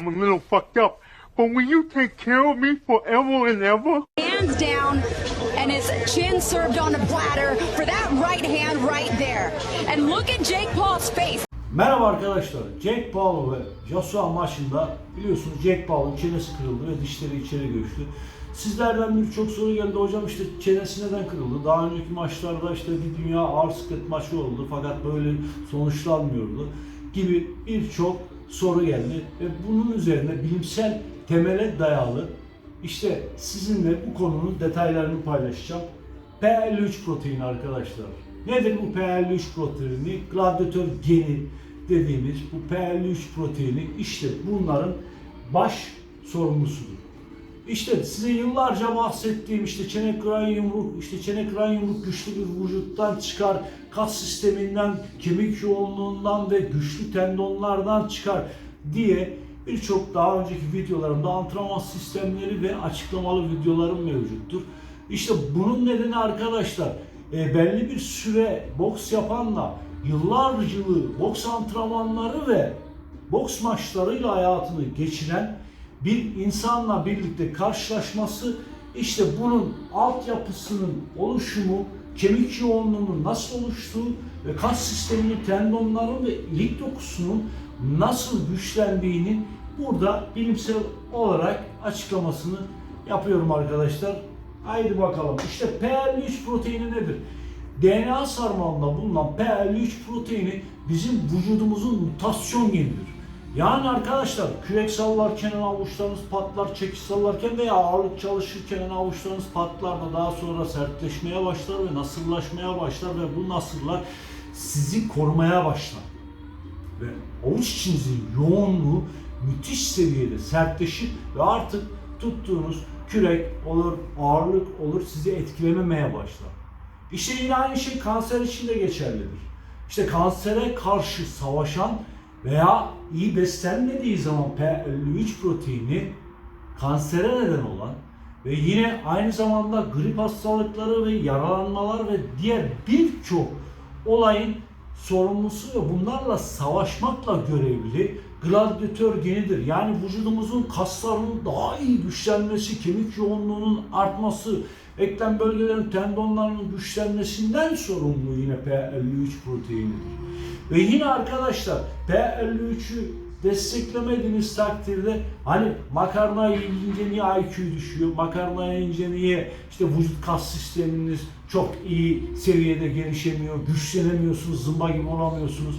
I'm a little fucked up, but will you take care of me forever and ever? hands down and his chin served on a platter for that right hand right there. And look at Jake Paul's face. Merhaba arkadaşlar. Jack Paul ve Joshua maçında biliyorsunuz Jack Paul'un çenesi kırıldı ve dişleri içeri göçtü. Sizlerden birçok soru geldi hocam işte çenesi neden kırıldı? Daha önceki maçlarda işte bir dünya ağır siklet maçı oldu fakat böyle sonuçlanmıyordu gibi birçok soru geldi ve bunun üzerine bilimsel temele dayalı işte sizinle bu konunun detaylarını paylaşacağım. PL3 proteini arkadaşlar. Nedir bu PL3 proteini? Gladyatör geni dediğimiz bu PL3 proteini işte bunların baş sorumlusudur. İşte size yıllarca bahsettiğim işte çene kıran yumruk, işte çene kıran yumruk güçlü bir vücuttan çıkar, kas sisteminden, kemik yoğunluğundan ve güçlü tendonlardan çıkar diye birçok daha önceki videolarımda antrenman sistemleri ve açıklamalı videolarım mevcuttur. İşte bunun nedeni arkadaşlar e, belli bir süre boks yapanla yıllarcılığı boks antrenmanları ve boks maçlarıyla hayatını geçiren bir insanla birlikte karşılaşması işte bunun altyapısının oluşumu, kemik yoğunluğunun nasıl oluştuğu ve kas sisteminin, tendonların ve ilik dokusunun nasıl güçlendiğinin burada bilimsel olarak açıklamasını yapıyorum arkadaşlar. Haydi bakalım. İşte PL3 proteini nedir? DNA sarmalında bulunan PL3 proteini bizim vücudumuzun mutasyon genidir. Yani arkadaşlar kürek sallarken avuçlarınız patlar, çekiç sallarken veya ağırlık çalışırken avuçlarınız patlar da daha sonra sertleşmeye başlar ve nasırlaşmaya başlar ve bu nasırlar sizi korumaya başlar. Ve avuç içinizin yoğunluğu müthiş seviyede sertleşir ve artık tuttuğunuz kürek olur, ağırlık olur sizi etkilememeye başlar. İşte yine aynı şey kanser için de geçerlidir. İşte kansere karşı savaşan veya iyi beslenmediği zaman P53 proteini kansere neden olan ve yine aynı zamanda grip hastalıkları ve yaralanmalar ve diğer birçok olayın sorumlusu ve bunlarla savaşmakla görevli gladyatör genidir. Yani vücudumuzun kaslarının daha iyi güçlenmesi, kemik yoğunluğunun artması, eklem bölgelerin tendonlarının güçlenmesinden sorumlu yine P53 proteinidir. Ve yine arkadaşlar P53'ü desteklemediğiniz takdirde hani makarna yiyince niye IQ düşüyor, makarna yiyince niye işte vücut kas sisteminiz çok iyi seviyede gelişemiyor, güçlenemiyorsunuz, zımba gibi olamıyorsunuz.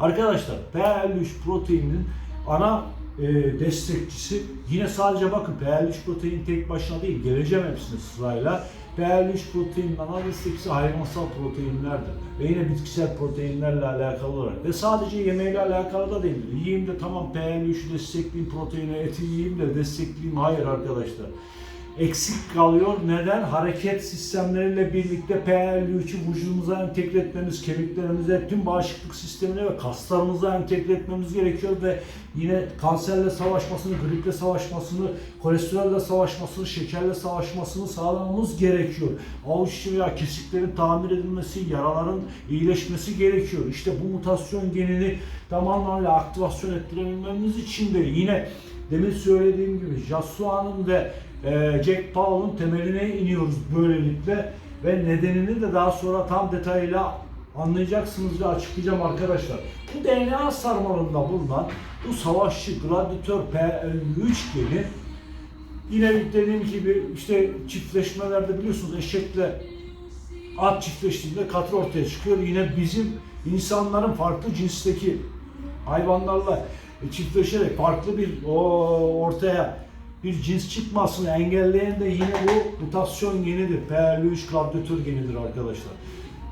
Arkadaşlar P53 proteininin ana e, destekçisi yine sadece bakın P53 protein tek başına değil geleceğim hepsine sırayla. P53 proteinin ana destekçisi hayvansal proteinlerdir ve yine bitkisel proteinlerle alakalı olarak ve sadece yemeğiyle alakalı da değildir. Yiyeyim de tamam P53'ü destekleyeyim proteini eti yiyeyim de destekleyeyim hayır arkadaşlar eksik kalıyor. Neden? Hareket sistemleriyle birlikte P53'ü vücudumuza entegre etmemiz, kemiklerimize, tüm bağışıklık sistemine ve kaslarımıza entegre etmemiz gerekiyor ve yine kanserle savaşmasını, griple savaşmasını, kolesterolle savaşmasını, şekerle savaşmasını sağlamamız gerekiyor. Avuç içi veya kesiklerin tamir edilmesi, yaraların iyileşmesi gerekiyor. İşte bu mutasyon genini tamamen aktivasyon ettirebilmemiz için de yine demin söylediğim gibi Jasua'nın ve e, Jack Paul'un temeline iniyoruz böylelikle ve nedenini de daha sonra tam detayıyla anlayacaksınız ve açıklayacağım arkadaşlar. Bu DNA sarmalında bulunan bu savaşçı gladyatör P53 geni yine dediğim gibi işte çiftleşmelerde biliyorsunuz eşekle at çiftleştiğinde katır ortaya çıkıyor. Yine bizim insanların farklı cinsteki hayvanlarla çiftleşerek farklı bir o, ortaya bir cins çıkmasını engelleyen de yine bu mutasyon genidir. PL3 gladyatör genidir arkadaşlar.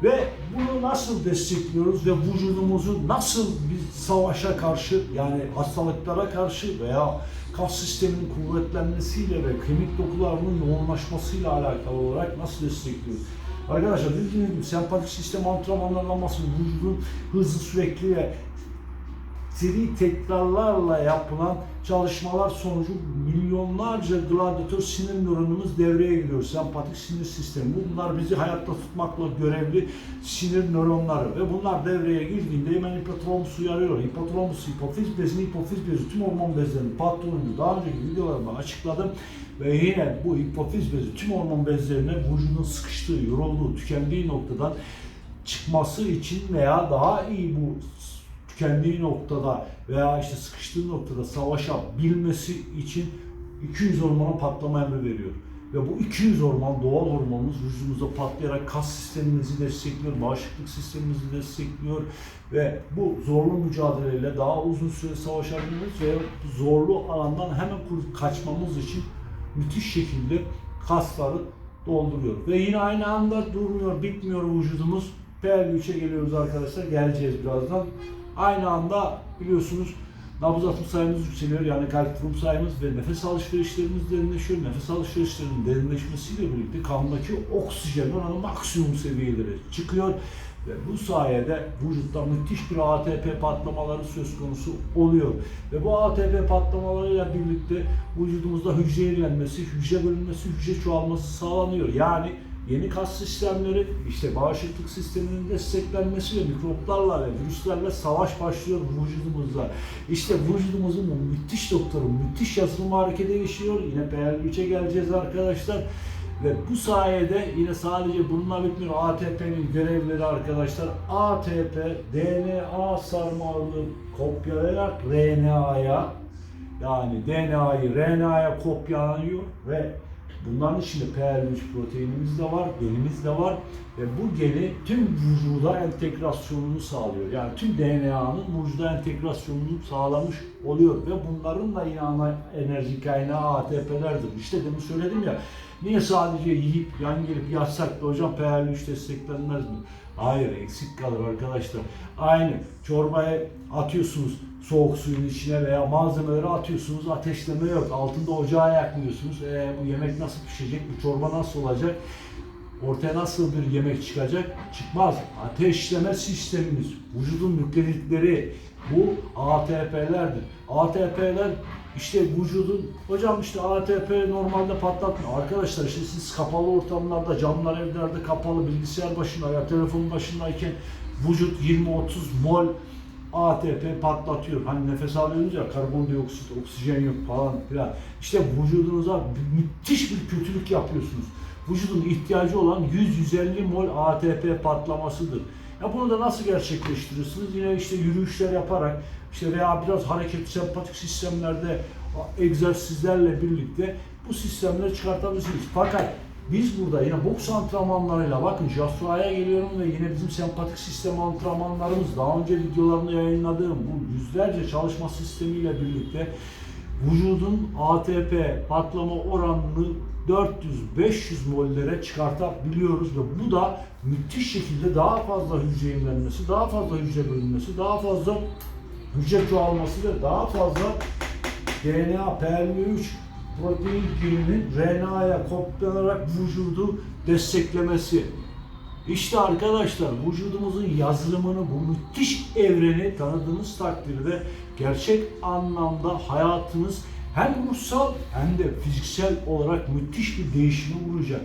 Ve bunu nasıl destekliyoruz ve vücudumuzu nasıl bir savaşa karşı yani hastalıklara karşı veya kas sisteminin kuvvetlenmesiyle ve kemik dokularının yoğunlaşmasıyla alakalı olarak nasıl destekliyoruz? Arkadaşlar bildiğiniz gibi sempatik sistem antrenmanlarlanması vücudun hızlı sürekli ve seri tekrarlarla yapılan çalışmalar sonucu milyonlarca gladyatör sinir nöronumuz devreye giriyor. Sempatik sinir sistemi. Bunlar bizi hayatta tutmakla görevli sinir nöronları ve bunlar devreye girdiğinde hemen hipotalamus uyarıyor. Hipotalamus, hipofiz bezi, hipofiz bezi tüm hormon bezlerinin patronunu daha önceki videolarımda açıkladım. Ve yine bu hipofiz bezi tüm hormon bezlerine vücudun sıkıştığı, yorulduğu, tükendiği noktadan çıkması için veya daha iyi bu tükendiği noktada veya işte sıkıştığı noktada savaşabilmesi için 200 hormona patlama emri veriyor. Ve bu 200 hormon doğal hormonumuz vücudumuzda patlayarak kas sistemimizi destekliyor, bağışıklık sistemimizi destekliyor ve bu zorlu mücadeleyle daha uzun süre savaşabilmemiz ve zorlu alandan hemen kaçmamız için müthiş şekilde kasları dolduruyor. Ve yine aynı anda durmuyor, bitmiyor vücudumuz. PL3'e geliyoruz arkadaşlar. Geleceğiz birazdan. Aynı anda biliyorsunuz nabız atım sayımız yükseliyor. Yani kalp durum sayımız ve nefes alışverişlerimiz derinleşiyor. Nefes alışverişlerinin derinleşmesiyle birlikte kandaki oksijen oranı maksimum seviyelere çıkıyor. Ve bu sayede vücutta müthiş bir ATP patlamaları söz konusu oluyor. Ve bu ATP patlamalarıyla birlikte vücudumuzda hücre yenilenmesi, hücre bölünmesi, hücre çoğalması sağlanıyor. Yani yeni kas sistemleri, işte bağışıklık sisteminin desteklenmesi ve mikroplarla ve virüslerle savaş başlıyor vücudumuzda. İşte vücudumuzun bu müthiş doktoru, müthiş yazılımı harekete geçiyor. Yine PL3'e geleceğiz arkadaşlar. Ve bu sayede yine sadece bununla bitmiyor ATP'nin görevleri arkadaşlar. ATP DNA sarmalını kopyalayarak RNA'ya yani DNA'yı RNA'ya kopyalanıyor ve bunların içinde PL3 proteinimiz de var, genimiz de var ve bu geni tüm vücuda entegrasyonunu sağlıyor. Yani tüm DNA'nın vücuda entegrasyonunu sağlamış oluyor ve bunların da yine enerji kaynağı ATP'lerdir. İşte demin söyledim ya Niye sadece yiyip yan gelip yatsak da hocam PL3 desteklenmez mi? Hayır eksik kalır arkadaşlar. Aynı çorbayı atıyorsunuz soğuk suyun içine veya malzemeleri atıyorsunuz ateşleme yok. Altında ocağı yakmıyorsunuz. E, bu yemek nasıl pişecek? Bu çorba nasıl olacak? Ortaya nasıl bir yemek çıkacak? Çıkmaz. Ateşleme sistemimiz, vücudun nükleritleri bu ATP'lerdir. ATP'ler işte vücudun, hocam işte ATP normalde patlatmıyor. Arkadaşlar işte siz kapalı ortamlarda, camlar evlerde kapalı, bilgisayar başında ya telefon başındayken vücut 20-30 mol ATP patlatıyor. Hani nefes alıyorsunuz ya karbondioksit, oksijen yok falan filan. İşte vücudunuza müthiş bir kötülük yapıyorsunuz. Vücudun ihtiyacı olan 100-150 mol ATP patlamasıdır. Ya bunu da nasıl gerçekleştiriyorsunuz? Yine işte yürüyüşler yaparak, işte veya biraz hareket, sempatik sistemlerde egzersizlerle birlikte bu sistemleri çıkartabilirsiniz. Fakat biz burada yine boks antrenmanlarıyla bakın Jasua'ya geliyorum ve yine bizim sempatik sistem antrenmanlarımız daha önce videolarını yayınladığım bu yüzlerce çalışma sistemiyle birlikte vücudun ATP patlama oranını 400-500 mollere çıkartabiliyoruz ve bu da müthiş şekilde daha fazla hücre yenilenmesi, daha fazla hücre bölünmesi, daha fazla hücre çoğalması ve daha fazla DNA PL3 protein geninin RNA'ya kopyalanarak vücudu desteklemesi. İşte arkadaşlar vücudumuzun yazılımını bu müthiş evreni tanıdığınız takdirde gerçek anlamda hayatınız hem ruhsal hem de fiziksel olarak müthiş bir değişime uğrayacak.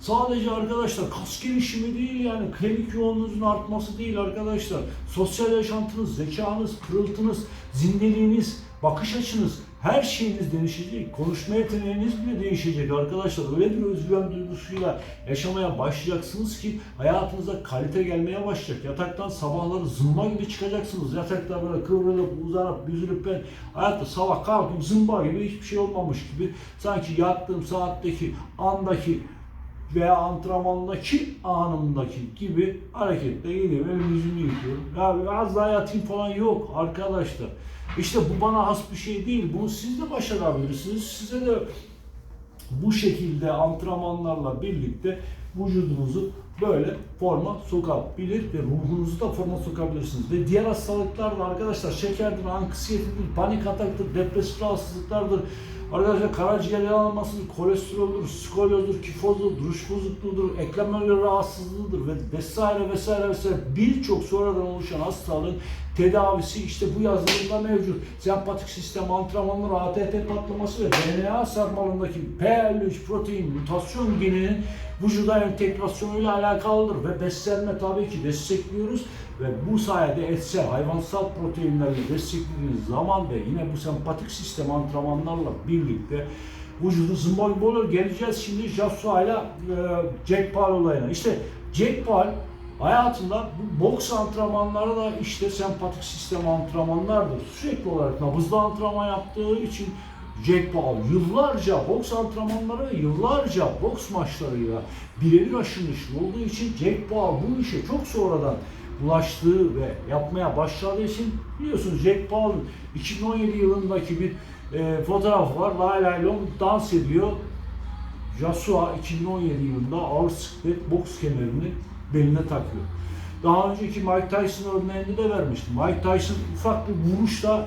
Sadece arkadaşlar kas gelişimi değil yani klinik yoğunluğunuzun artması değil arkadaşlar. Sosyal yaşantınız, zekanız, pırıltınız, zindeliğiniz, bakış açınız, her şeyiniz değişecek. Konuşma yeteneğiniz bile değişecek arkadaşlar. Öyle bir özgüven duygusuyla yaşamaya başlayacaksınız ki hayatınıza kalite gelmeye başlayacak. Yataktan sabahları zımba gibi çıkacaksınız. Yatakta böyle kıvrılıp, uzanıp, büzülüp ben hayatta sabah kalkıp zımba gibi hiçbir şey olmamış gibi sanki yattığım saatteki, andaki veya antrenmandaki anımdaki gibi hareketle geliyorum. Elimi yüzümü yıkıyorum. Ya az daha yatayım falan yok arkadaşlar. İşte bu bana has bir şey değil. Bunu siz de başarabilirsiniz. Size de bu şekilde antrenmanlarla birlikte vücudunuzu böyle forma sokabilir ve ruhunuzu da forma sokabilirsiniz. Ve diğer hastalıklar da arkadaşlar şekerdir, anksiyetidir, panik ataktır, depresif rahatsızlıklardır. Arkadaşlar karaciğer yağlanmasıdır, kolesteroldür, skolyozdur, kifozdur, duruş bozukluğudur, eklem bölgeleri rahatsızlığıdır ve vesaire vesaire vesaire birçok sonradan oluşan hastalığın tedavisi işte bu yazılımda mevcut. Sempatik sistem antrenmanları, ATP patlaması ve DNA sarmalındaki P53 protein mutasyon geninin vücuda entegrasyonuyla alakalıdır ve beslenme tabii ki destekliyoruz ve bu sayede etsel hayvansal proteinlerle desteklediğiniz zaman ve yine bu sempatik sistem antrenmanlarla birlikte vücudu zımbal gibi olur. Geleceğiz şimdi Joshua ile Jack Paul olayına. İşte Jack Paul hayatında bu boks antrenmanları da işte sempatik sistem antrenmanlardır. Sürekli olarak nabızlı antrenman yaptığı için Jack Paul yıllarca boks antrenmanları yıllarca boks maçlarıyla birebir aşırı olduğu için Jack Paul bu işe çok sonradan ulaştığı ve yapmaya başladığı için biliyorsunuz Jack Paul'un 2017 yılındaki bir e, fotoğrafı var. Lay lay long dans ediyor. Joshua 2017 yılında ağır siklet boks kemerini beline takıyor. Daha önceki Mike Tyson örneğini de vermiştim. Mike Tyson ufak bir vuruşla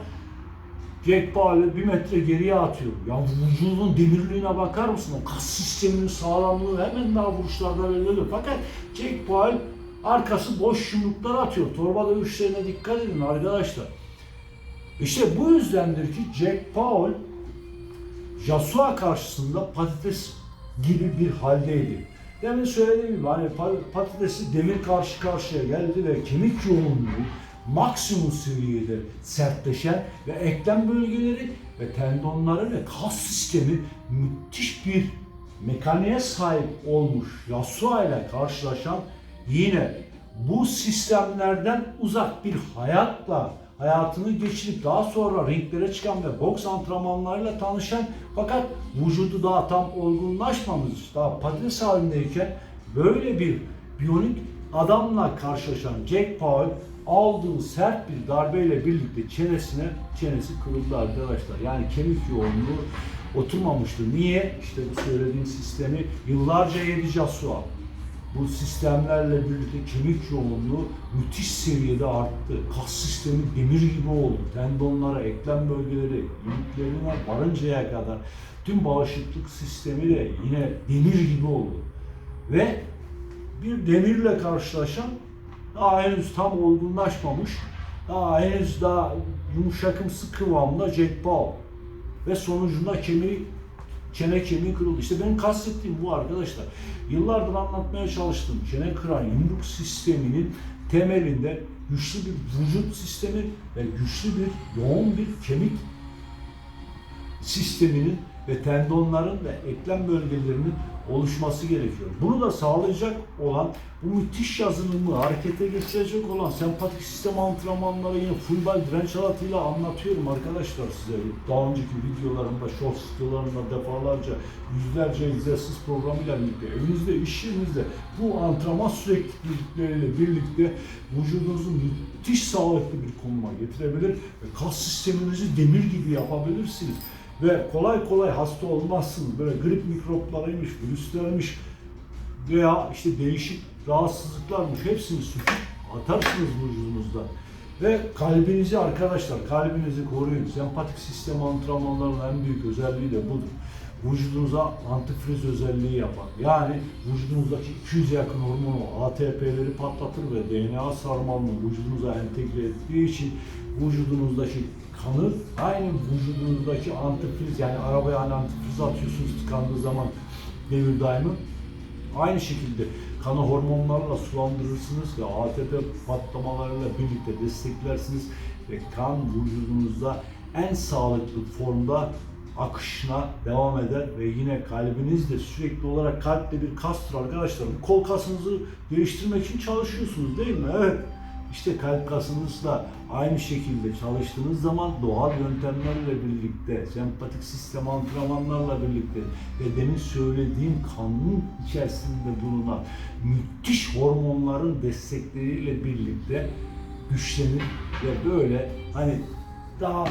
Jack Paul'ü bir metre geriye atıyor. Ya vücudun demirliğine bakar mısın? O kas sisteminin sağlamlığı hemen daha vuruşlarda belli oluyor. Fakat Jack Paul arkası boş yumruklar atıyor. Torba dövüşlerine dikkat edin arkadaşlar. İşte bu yüzdendir ki Jack Paul Joshua karşısında patates gibi bir haldeydi. Demin söylediğim gibi hani pa- patatesi demir karşı karşıya geldi ve kemik yoğunluğu maksimum seviyede sertleşen ve eklem bölgeleri ve tendonları ve kas sistemi müthiş bir mekaniğe sahip olmuş Yasuo ile karşılaşan yine bu sistemlerden uzak bir hayatla hayatını geçirip daha sonra ringlere çıkan ve boks antrenmanlarıyla tanışan fakat vücudu daha tam olgunlaşmamış, daha patates halindeyken böyle bir biyonik adamla karşılaşan Jack Paul aldığı sert bir darbeyle birlikte çenesine çenesi kırıldı arkadaşlar. Yani kemik yoğunluğu oturmamıştı. Niye? İşte bu söylediğim sistemi yıllarca yedi Joshua. Bu sistemlerle birlikte kemik yoğunluğu müthiş seviyede arttı. Kas sistemi demir gibi oldu. Tendonlara, eklem bölgeleri, iliklerine varıncaya kadar tüm bağışıklık sistemi de yine demir gibi oldu. Ve bir demirle karşılaşan daha henüz tam olgunlaşmamış, daha henüz daha yumuşakımsı kıvamda Jack Paul. Ve sonucunda kemiği çene kemiği kırıldı. İşte benim kastettiğim bu arkadaşlar. Yıllardır anlatmaya çalıştığım çene kıran yumruk sisteminin temelinde güçlü bir vücut sistemi ve güçlü bir yoğun bir kemik sisteminin ve tendonların ve eklem bölgelerinin oluşması gerekiyor. Bunu da sağlayacak olan bu müthiş yazılımı harekete geçirecek olan sempatik sistem antrenmanları yine full direnç alatıyla anlatıyorum arkadaşlar size. Daha önceki videolarımda, short videolarımda defalarca yüzlerce egzersiz programıyla birlikte evinizde, iş yerinizde bu antrenman süreklilikleriyle birlikte vücudunuzu müthiş sağlıklı bir konuma getirebilir ve kas sisteminizi demir gibi yapabilirsiniz ve kolay kolay hasta olmazsınız. Böyle grip mikroplarıymış, virüslermiş veya işte değişik rahatsızlıklarmış hepsini söküp atarsınız vücudunuzdan. Ve kalbinizi arkadaşlar, kalbinizi koruyun. Sempatik sistem antrenmanlarının en büyük özelliği de budur. Vücudunuza antifriz özelliği yapar. Yani vücudunuzdaki 200 yakın hormonu ATP'leri patlatır ve DNA sarmalını vücudunuza entegre ettiği için vücudunuzdaki kanı aynı vücudunuzdaki antifriz yani arabaya antifriz atıyorsunuz tıkandığı zaman devir daimi aynı şekilde kanı hormonlarla sulandırırsınız ve ATP patlamalarıyla birlikte desteklersiniz ve kan vücudunuzda en sağlıklı formda akışına devam eder ve yine kalbiniz de sürekli olarak kalple bir kastır arkadaşlar. Kol kasınızı değiştirmek için çalışıyorsunuz değil mi? Evet. İşte kalp kasınızla aynı şekilde çalıştığınız zaman doğal yöntemlerle birlikte, sempatik sistem antrenmanlarla birlikte ve demin söylediğim kanın içerisinde bulunan müthiş hormonların destekleriyle birlikte güçlenir ve böyle hani daha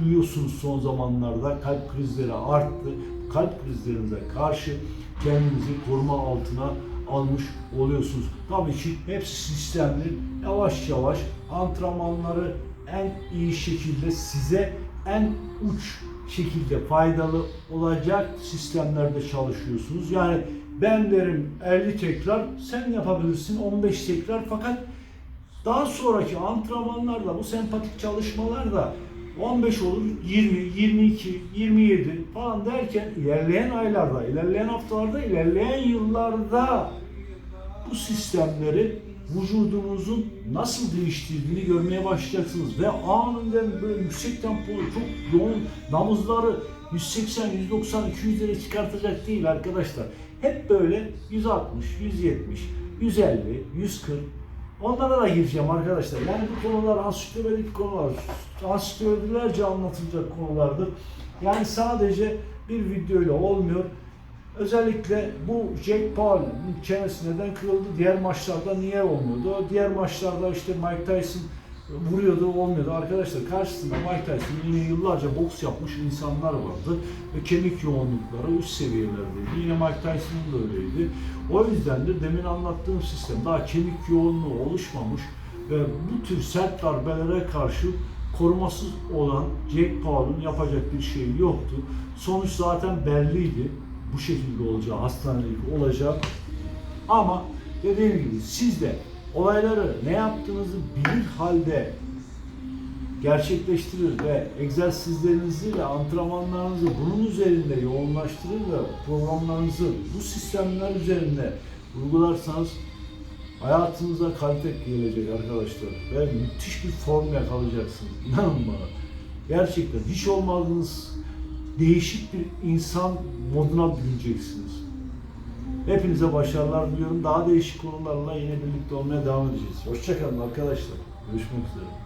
duyuyorsunuz son zamanlarda kalp krizleri arttı. Kalp krizlerinize karşı kendinizi koruma altına almış oluyorsunuz. Tabii ki hepsi sistemli. Yavaş yavaş antrenmanları en iyi şekilde size en uç şekilde faydalı olacak sistemlerde çalışıyorsunuz. Yani ben derim 50 tekrar, sen yapabilirsin 15 tekrar fakat daha sonraki antrenmanlarda bu sempatik çalışmalarda 15 olur, 20, 22, 27 falan derken ilerleyen aylarda, ilerleyen haftalarda, ilerleyen yıllarda bu sistemleri vücudunuzun nasıl değiştirdiğini görmeye başlayacaksınız ve anında böyle yüksek tempolu çok yoğun nabızları 180, 190, 200'lere çıkartacak değil arkadaşlar. Hep böyle 160, 170, 150, 140 Onlara da gireceğim arkadaşlar. Yani bu konular ansiklopedik konular. Ansiklopedilerce anlatılacak konulardır. Yani sadece bir videoyla olmuyor. Özellikle bu Jack Paul'un çenesi neden kırıldı? Diğer maçlarda niye olmuyordu? Diğer maçlarda işte Mike Tyson vuruyordu olmuyordu. Arkadaşlar karşısında Mike Tyson yine yıllarca boks yapmış insanlar vardı. Ve kemik yoğunlukları üst seviyelerdeydi. Yine Mike Tyson'ın da öyleydi. O yüzdendir demin anlattığım sistem daha kemik yoğunluğu oluşmamış ve bu tür sert darbelere karşı korumasız olan Jack Paul'un yapacak bir şeyi yoktu. Sonuç zaten belliydi. Bu şekilde olacağı, hastanelik olacak. Ama dediğim gibi siz de olayları ne yaptığınızı bilir halde gerçekleştirir ve egzersizlerinizi ve antrenmanlarınızı bunun üzerinde yoğunlaştırır ve programlarınızı bu sistemler üzerinde uygularsanız hayatınıza kalite gelecek arkadaşlar ve müthiş bir form yakalayacaksınız. İnanın bana. Gerçekten hiç olmadığınız değişik bir insan moduna bürüneceksiniz. Hepinize başarılar diliyorum. Daha değişik konularla yine birlikte olmaya devam edeceğiz. Hoşçakalın arkadaşlar. Görüşmek üzere.